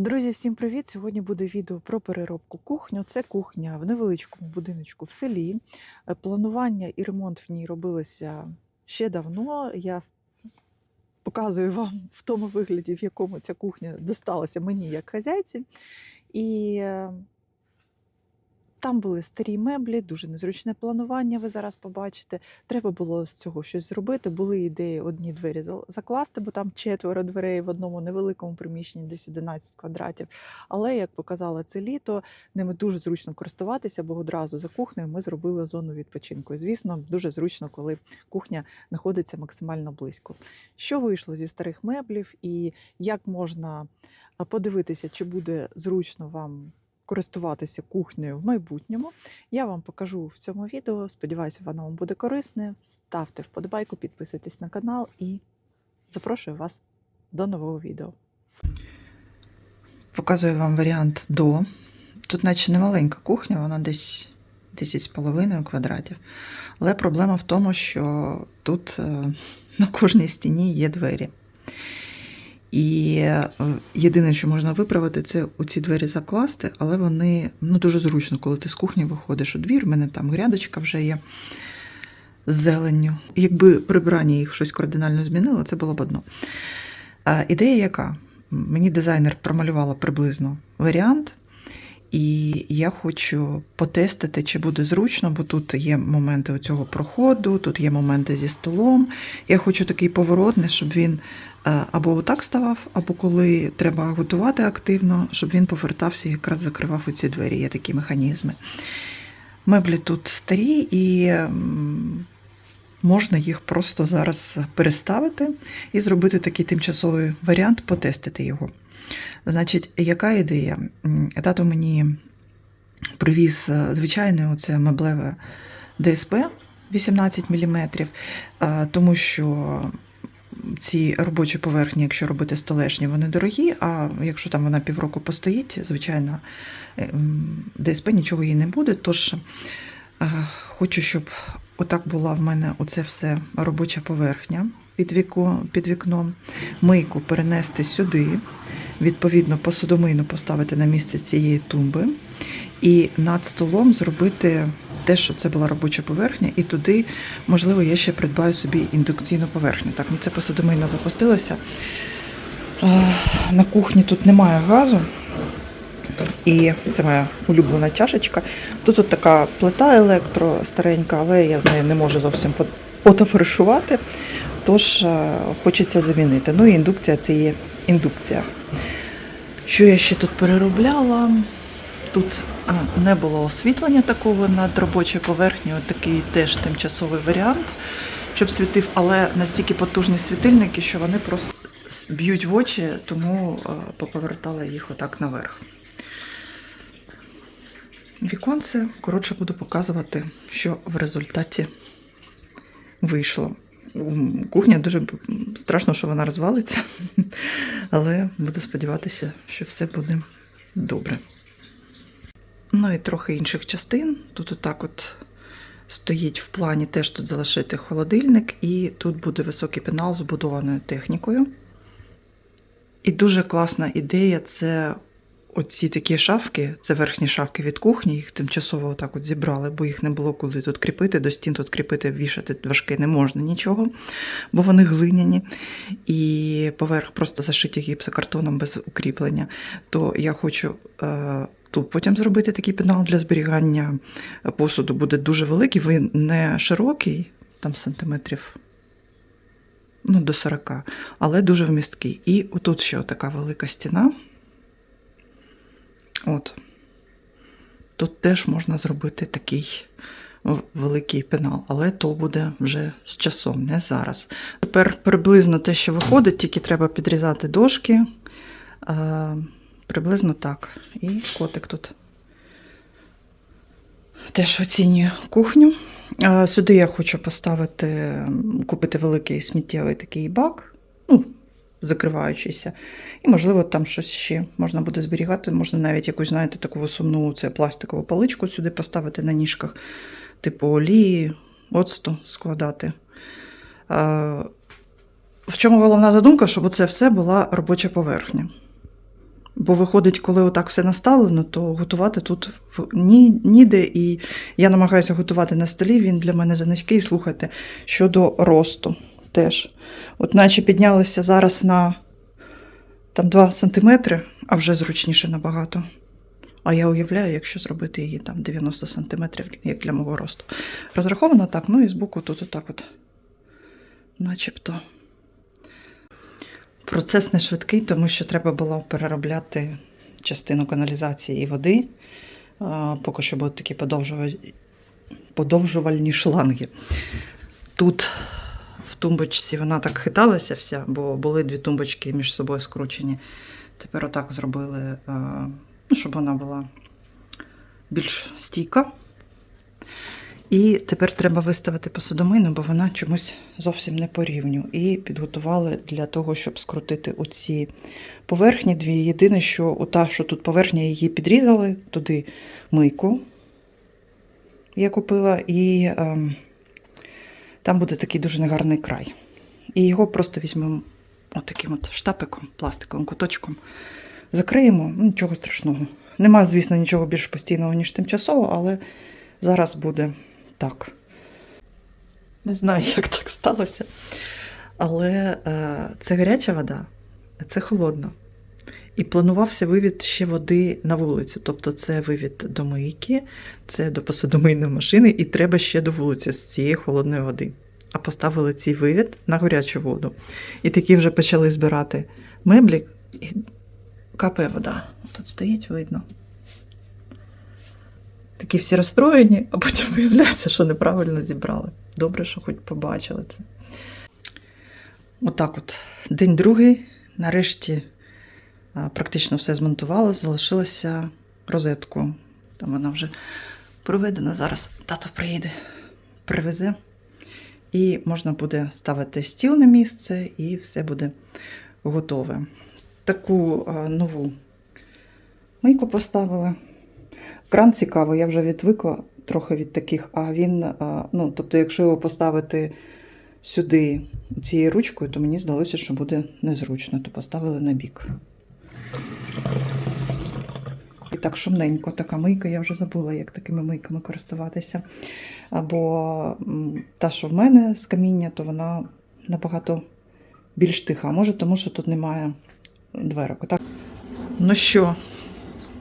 Друзі, всім привіт! Сьогодні буде відео про переробку кухню. Це кухня в невеличкому будиночку в селі. Е, Планування і ремонт в ній робилося ще давно. Я показую вам в тому вигляді, в якому ця кухня досталася мені як хазяйці. І е, там були старі меблі, дуже незручне планування. Ви зараз побачите. Треба було з цього щось зробити. Були ідеї одні двері закласти, бо там четверо дверей в одному невеликому приміщенні, десь 11 квадратів. Але як показало це літо, ними дуже зручно користуватися, бо одразу за кухнею ми зробили зону відпочинку. І, звісно, дуже зручно, коли кухня знаходиться максимально близько. Що вийшло зі старих меблів, і як можна подивитися, чи буде зручно вам користуватися кухнею в майбутньому. Я вам покажу в цьому відео. Сподіваюся, воно вам буде корисне. Ставте вподобайку, підписуйтесь на канал і запрошую вас до нового відео. Показую вам варіант до. Тут, наче не маленька кухня, вона десь 10,5 квадратів. Але проблема в тому, що тут е, на кожній стіні є двері. І е, єдине, що можна виправити, це оці двері закласти, але вони ну, дуже зручно, коли ти з кухні виходиш у двір. У мене там грядочка вже є з зеленню. Якби прибирання їх щось кардинально змінило, це було б одно. Ідея яка? Мені дизайнер промалювала приблизно варіант, і я хочу потестити, чи буде зручно, бо тут є моменти цього проходу, тут є моменти зі столом. Я хочу такий поворотний, щоб він або отак ставав, або коли треба готувати активно, щоб він повертався і якраз закривав оці двері. Є такі механізми. Меблі тут старі і можна їх просто зараз переставити і зробити такий тимчасовий варіант, потестити його. Значить, яка ідея? Тато мені привіз е, звичайне оце меблеве ДСП 18 мм, тому що ці робочі поверхні, якщо робити столешні, вони дорогі, а якщо там вона півроку постоїть, звичайно, е, ДСП нічого їй не буде. Тож е, хочу, щоб отак була в мене оце все робоча поверхня під, віко, під вікном. Мийку перенести сюди, відповідно, посудомийну поставити на місце цієї тумби. І над столом зробити те, що це була робоча поверхня, і туди, можливо, я ще придбаю собі індукційну поверхню. Так, ну це посудомийна запустилася. На кухні тут немає газу. І це моя улюблена чашечка. Тут от така плита електро старенька, але я з нею не можу зовсім по- потоваришувати. Тож хочеться замінити. Ну і індукція це є індукція. Що я ще тут переробляла? Тут не було освітлення такого над робочою поверхнею, такий теж тимчасовий варіант, щоб світив, але настільки потужні світильники, що вони просто б'ють в очі, тому поповертала їх отак наверх. Віконце, коротше, буду показувати, що в результаті вийшло. Кухня дуже страшно, що вона розвалиться, але буду сподіватися, що все буде добре. Ну і трохи інших частин. Тут отак от стоїть в плані теж тут залишити холодильник, і тут буде високий пенал з будованою технікою. І дуже класна ідея це оці такі шафки, це верхні шафки від кухні, їх тимчасово отак от зібрали, бо їх не було коли тут кріпити, до стін тут кріпити, вішати важке не можна нічого, бо вони глиняні. І поверх просто зашиті гіпсокартоном без укріплення. То я хочу е, тут потім зробити такий пенал для зберігання посуду. Буде дуже великий, він не широкий, там сантиметрів ну, до 40, але дуже вмісткий. І отут ще така велика стіна. От. Тут теж можна зробити такий великий пенал, але то буде вже з часом, не зараз. Тепер приблизно те, що виходить, тільки треба підрізати дошки. Приблизно так. І котик тут теж оцінює кухню. Сюди я хочу поставити, купити великий сміттєвий такий бак, ну, закриваючийся. І, можливо, там щось ще можна буде зберігати. Можна навіть якусь, знаєте, таку сумну це пластикову паличку сюди поставити на ніжках, типу олії, оцту складати. В чому головна задумка, щоб це все була робоча поверхня. Бо виходить, коли отак все наставлено, то готувати тут ні, ніде. І я намагаюся готувати на столі. Він для мене занизький. Слухайте, щодо росту теж. От наче піднялися зараз на там 2 сантиметри, а вже зручніше набагато. А я уявляю, якщо зробити її там 90 сантиметрів, як для мого росту. Розраховано так, ну і збоку тут отак от. Начебто. Процес не швидкий, тому що треба було переробляти частину каналізації і води. Поки що будуть такі подовжувальні шланги. Тут в тумбочці вона так хиталася вся, бо були дві тумбочки між собою скручені. Тепер отак зробили, ну, щоб вона була більш стійка. І тепер треба виставити посудомийну, бо вона чомусь зовсім не по рівню. І підготували для того, щоб скрутити оці поверхні дві. Єдине, що ота, що тут поверхня, її підрізали, туди мийку я купила, і ем, там буде такий дуже негарний край. І його просто візьмемо отаким от штапиком, пластиковим куточком. Закриємо, ну, нічого страшного. Нема, звісно, нічого більш постійного, ніж тимчасово, але зараз буде так. Не знаю, як так сталося. Але е, це гаряча вода, а це холодна. І планувався вивід ще води на вулицю. Тобто це вивід до мийки, це до посудомийної машини, і треба ще до вулиці з цієї холодної води. А поставили цей вивід на гарячу воду. І такі вже почали збирати меблі, і капає вода. Тут стоїть, видно. Такі всі розстроєні, а потім виявляється, що неправильно зібрали. Добре, що хоч побачили це. Отак от. День другий. Нарешті практично все змонтувала, залишилося розетку. Там вона вже проведена. Зараз тато приїде, привезе. І можна буде ставити стіл на місце, і все буде готове. Таку нову мийку поставили. Кран цікавий, я вже відвикла трохи від таких, а він, ну, тобто, якщо його поставити сюди цією ручкою, то мені здалося, що буде незручно, то поставили на бік. І так шумненько, така мийка, я вже забула, як такими мийками користуватися. Або та, що в мене з каміння, то вона набагато більш тиха. Може, тому що тут немає дверок. Так? Ну що,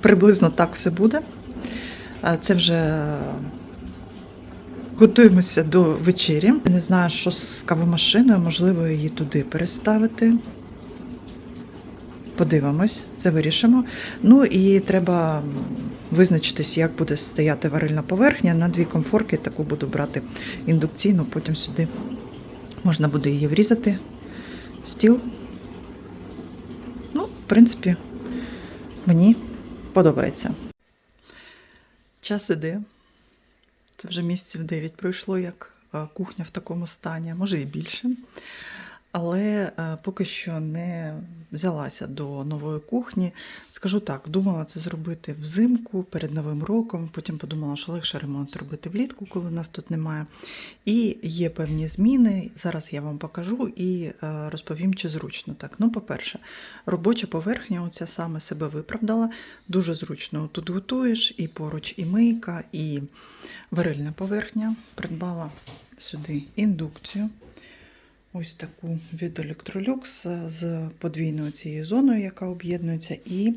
приблизно так все буде. Це вже готуємося до вечері. Не знаю, що з кавомашиною, можливо, її туди переставити. Подивимось, це вирішимо. Ну і треба визначитись, як буде стояти варильна поверхня. На дві комфорки таку буду брати індукційну, потім сюди можна буде її врізати. Стіл. Ну, в принципі, мені подобається. Час іде. Це вже місяців 9 пройшло, як кухня в такому стані, може і більше. Але е, поки що не взялася до нової кухні. Скажу так, думала це зробити взимку перед Новим роком. Потім подумала, що легше ремонт робити влітку, коли нас тут немає. І є певні зміни. Зараз я вам покажу і е, розповім, чи зручно так. Ну, по-перше, робоча поверхня, оця саме себе виправдала. Дуже зручно тут готуєш, і поруч і мийка, і варильна поверхня. Придбала сюди індукцію. Ось таку від Electrolux з подвійною цією зоною, яка об'єднується. І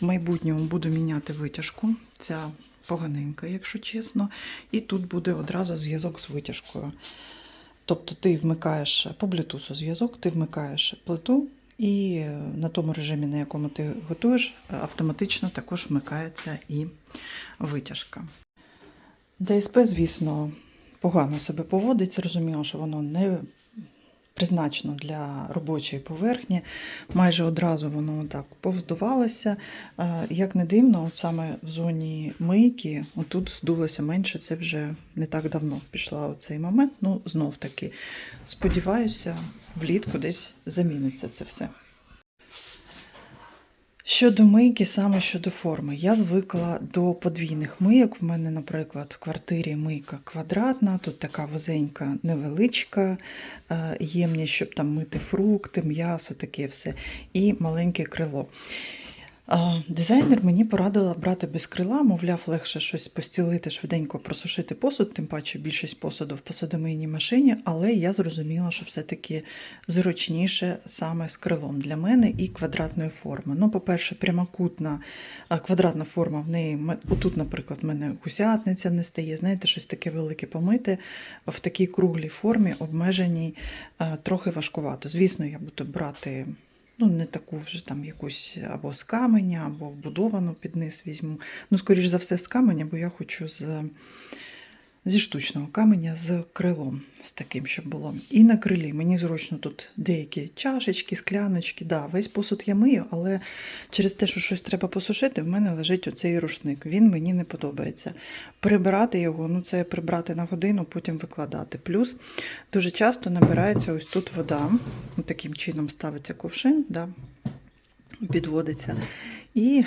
в майбутньому буду міняти витяжку. Ця поганенька, якщо чесно. І тут буде одразу зв'язок з витяжкою. Тобто ти вмикаєш по Bluetooth зв'язок, ти вмикаєш плиту, і на тому режимі, на якому ти готуєш, автоматично також вмикається і витяжка. ДСП, звісно, погано себе поводить. Зрозуміло, що воно не призначено для робочої поверхні. Майже одразу воно так повздувалося. Е, Як не дивно, от саме в зоні мийки, отут здулося менше, це вже не так давно пішла у цей момент. Ну, знов таки, сподіваюся, влітку десь заміниться це все. Щодо мийки, саме щодо форми, я звикла до подвійних мийок. В мене, наприклад, в квартирі мийка квадратна, тут така вузенька, невеличка е, ємність, щоб там мити фрукти, м'ясо, таке все, і маленьке крило. Дизайнер мені порадила брати без крила, мовляв, легше щось постілити, швиденько просушити посуд, тим паче більшість посуду в посудомийній машині, але я зрозуміла, що все-таки зручніше саме з крилом для мене і квадратної форми. Ну, по-перше, прямокутна квадратна форма в неї, отут, наприклад, в мене гусятниця не стає, знаєте, щось таке велике помити в такій круглій формі, обмеженій, трохи важкувато. Звісно, я буду брати ну, не таку вже там якусь або з каменя, або вбудовану під низ візьму. Ну, скоріш за все, з каменя, бо я хочу з, зі штучного каменя з крилом, з таким, щоб було. І на крилі мені зручно тут деякі чашечки, скляночки. Да, весь посуд я мию, але через те, що щось треба посушити, в мене лежить оцей рушник. Він мені не подобається. Прибирати його, ну це прибрати на годину, потім викладати. Плюс дуже часто набирається ось тут вода. Таким чином ставиться ковшин, да, підводиться. І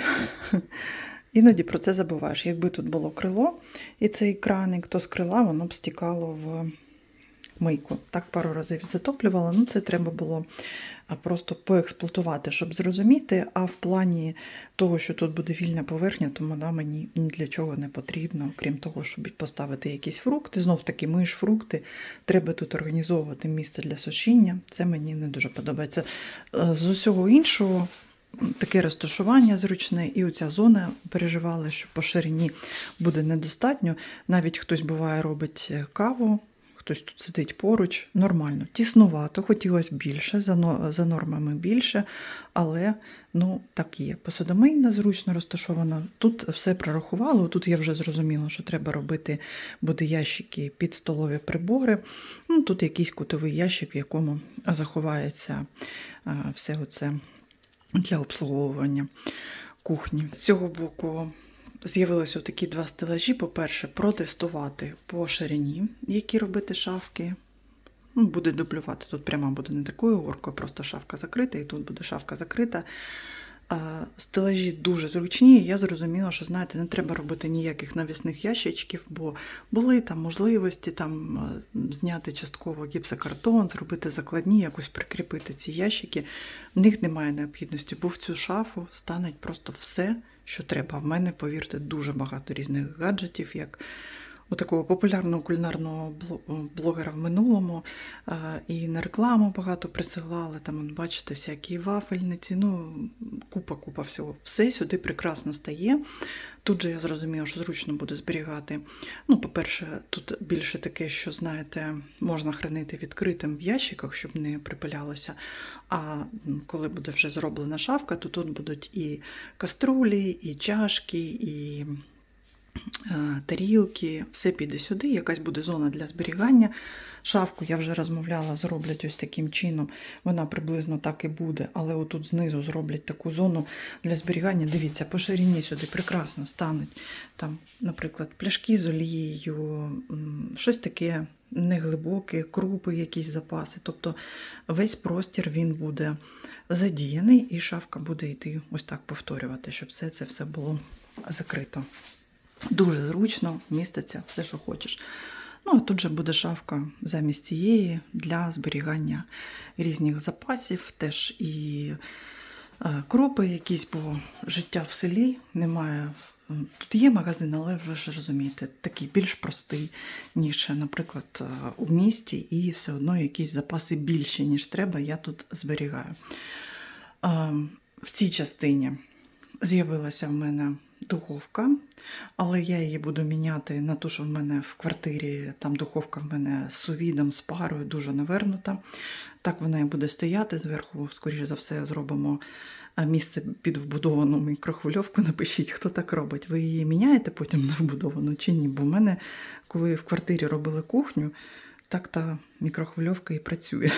іноді про це забуваєш. Якби тут було крило і цей краник, то з крила воно б стікало в мийку. Так пару разів затоплювала. Ну, це треба було просто поексплуатувати, щоб зрозуміти. А в плані того, що тут буде вільна поверхня, то вона мені ні для чого не потрібна, окрім того, щоб поставити якісь фрукти. Знов таки миєш фрукти. Треба тут організовувати місце для сушіння. Це мені не дуже подобається. Е, З усього іншого. Таке розташування зручне, і оця зона переживали, що по ширині буде недостатньо. Навіть хтось буває робить е, каву, хтось тут сидить поруч, нормально. Тіснувато, хотілося більше, за, нормами більше, але ну, так є. Посудомийна зручно розташована. Тут все прорахувало. Тут я вже зрозуміла, що треба робити буде ящики під столові прибори. Ну, тут якийсь кутовий ящик, в якому заховається а, все оце для обслуговування кухні. З цього боку з'явилися такі два стелажі. По-перше, протестувати по ширині, які робити шафки. Ну, Буде дублювати. Тут пряма буде не такою горкою, просто шафка закрита, і тут буде шафка закрита. Стелажі дуже зручні. і Я зрозуміла, що знаєте, не треба робити ніяких навісних ящичків, бо були там можливості там зняти частково гіпсокартон, зробити закладні, якось прикріпити ці ящики. В них немає необхідності, бо в цю шафу стане просто все, що треба. В мене, повірте, дуже багато різних гаджетів, як такого популярного кулінарного блогера в минулому. І на рекламу багато присилали. Там, бачите, всякі вафельниці, ну, купа-купа всього. Все сюди прекрасно стає. Тут же я зрозуміла, що зручно буде зберігати. Ну, по-перше, тут більше таке, що, знаєте, можна хранити відкритим в ящиках, щоб не припилялося. А коли буде вже зроблена шафка, то тут будуть і каструлі, і чашки, і е, тарілки, все піде сюди, якась буде зона для зберігання. Шафку я вже розмовляла, зроблять ось таким чином. Вона приблизно так і буде, але отут знизу зроблять таку зону для зберігання. Дивіться, по ширині сюди прекрасно стануть. Там, наприклад, пляшки з олією, щось таке неглибоке, крупи, якісь запаси. Тобто весь простір він буде задіяний, і шафка буде йти ось так повторювати, щоб все це все було закрито. Дуже зручно, міститься все, що хочеш. Ну, а тут же буде шафка замість цієї для зберігання різних запасів, теж і е, кропи якісь, бо життя в селі немає. Тут є магазин, але ви ж розумієте, такий більш простий, ніж, наприклад, е, у місті, і все одно якісь запаси більші, ніж треба, я тут зберігаю. Е, В цій частині з'явилася в мене духовка, але я її буду міняти на ту, що в мене в квартирі. Там духовка в мене з сувідом, з парою, дуже навернута. Так вона і буде стояти. Зверху, скоріше за все, зробимо місце під вбудовану мікрохвильовку. Напишіть, хто так робить. Ви її міняєте потім на вбудовану чи ні? Бо в мене, коли в квартирі робили кухню, так та мікрохвильовка і працює.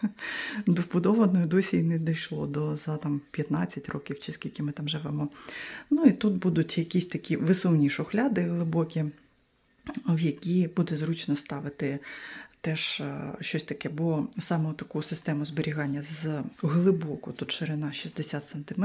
До вбудованої досі й не дійшло до за там 15 років, чи скільки ми там живемо. Ну і тут будуть якісь такі висувні шухляди глибокі, в які буде зручно ставити теж е, щось таке, бо саме таку систему зберігання з глибоко, тут ширина 60 см,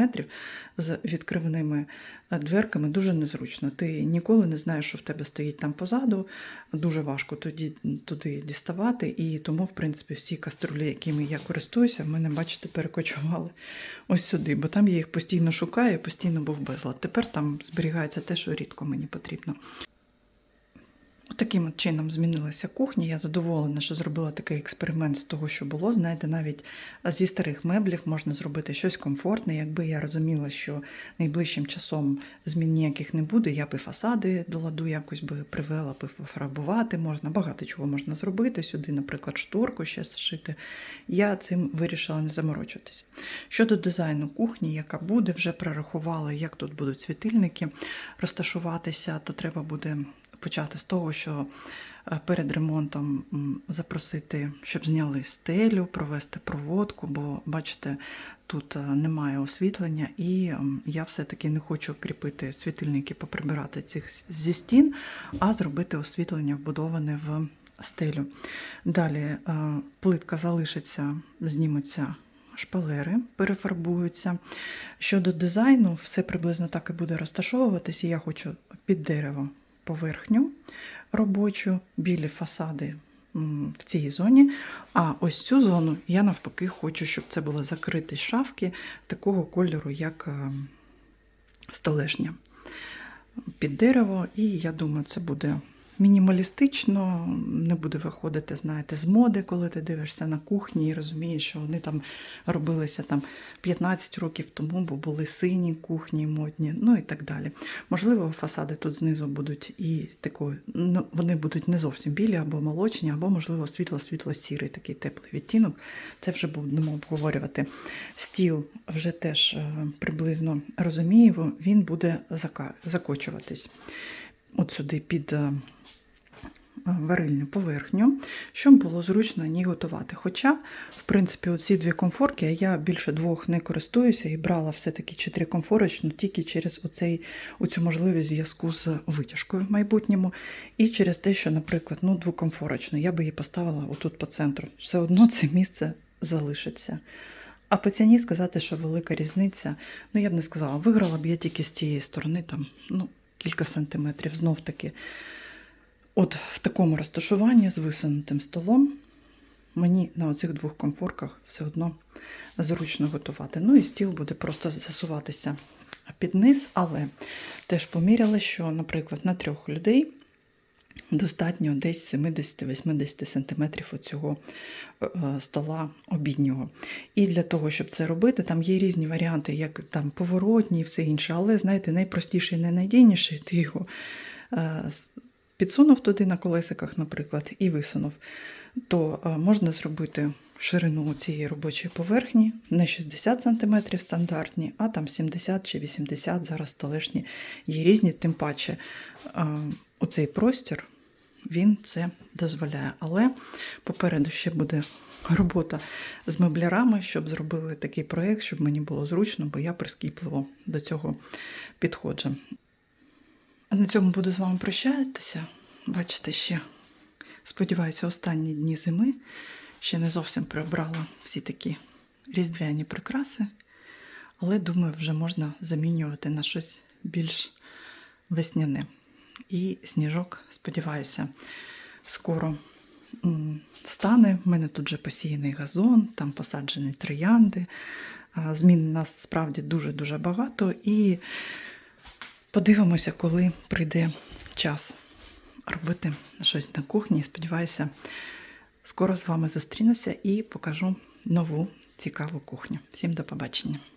з відкривними е, дверками дуже незручно. Ти ніколи не знаєш, що в тебе стоїть там позаду, дуже важко тоді, туди діставати. І тому, в принципі, всі каструлі, якими я користуюся, в мене, бачите, перекочували ось сюди, бо там я їх постійно шукаю, постійно був безлад. Тепер там зберігається те, що рідко мені потрібно. Таким от чином змінилася кухня. Я задоволена, що зробила такий експеримент з того, що було. Знаєте, навіть зі старих меблів можна зробити щось комфортне. Якби я розуміла, що найближчим часом змін ніяких не буде, я б і фасади до ладу якось би привела, би пофарбувати можна. Багато чого можна зробити. Сюди, наприклад, шторку ще зшити. Я цим вирішила не заморочуватись. Щодо дизайну кухні, яка буде, вже прорахувала, як тут будуть світильники розташуватися, то треба буде почати з того, що е, перед ремонтом запросити, щоб зняли стелю, провести проводку, бо бачите, тут е, немає освітлення, і я все-таки не хочу кріпити світильники, поприбирати цих зі стін, а зробити освітлення вбудоване в стелю. Далі е, плитка залишиться, знімуться. Шпалери перефарбуються. Щодо дизайну, все приблизно так і буде розташовуватися. Я хочу під дерево поверхню робочу, білі фасади в цій зоні. А ось цю зону я навпаки хочу, щоб це були закриті шафки такого кольору, як е, столешня під дерево. І я думаю, це буде мінімалістично, не буде виходити, знаєте, з моди, коли ти дивишся на кухні і розумієш, що вони там робилися там 15 років тому, бо були сині кухні модні, ну і так далі. Можливо, фасади тут знизу будуть і такої, ну, вони будуть не зовсім білі або молочні, або, можливо, світло-світло-сірий такий теплий відтінок. Це вже будемо обговорювати. Стіл вже теж е, приблизно розумію, він буде закочуватись от сюди під е, варильну поверхню, щоб було зручно ній готувати. Хоча, в принципі, оці дві комфорки я більше двох не користуюся і брала все-таки чотири комфорочну тільки через оцей, оцю можливість зв'язку з витяжкою в майбутньому, і через те, що, наприклад, ну, двокомфорочну, я би її поставила отут по центру. Все одно це місце залишиться. А по ціні сказати, що велика різниця, ну я б не сказала, виграла б я тільки з цієї сторони, там, ну, кілька сантиметрів. Знов таки, от в такому розташуванні з висунутим столом, мені на оцих двох комфорках все одно зручно готувати. Ну і стіл буде просто засуватися під низ, але теж поміряла, що, наприклад, на трьох людей достатньо десь 70-80 см оцього е, стола обіднього. І для того, щоб це робити, там є різні варіанти, як там поворотні і все інше, але, знаєте, найпростіший, найнадійніший, ти його е, підсунув туди на колесиках, наприклад, і висунув, то е, можна зробити ширину цієї робочої поверхні не 60 см стандартні, а там 70 чи 80 зараз столешні є різні, тим паче е, оцей простір він це дозволяє. Але попереду ще буде робота з меблярами, щоб зробили такий проєкт, щоб мені було зручно, бо я прискіпливо до цього підходжу. На цьому буду з вами прощатися. Бачите, ще сподіваюся, останні дні зими ще не зовсім прибрала всі такі різдвяні прикраси, але думаю, вже можна замінювати на щось більш весняне. І сніжок, сподіваюся, скоро стане. У мене тут вже посіяний газон, там посаджені троянди. Змін насправді дуже-дуже багато. І подивимося, коли прийде час робити щось на кухні. Сподіваюся, скоро з вами зустрінуся і покажу нову цікаву кухню. Всім до побачення!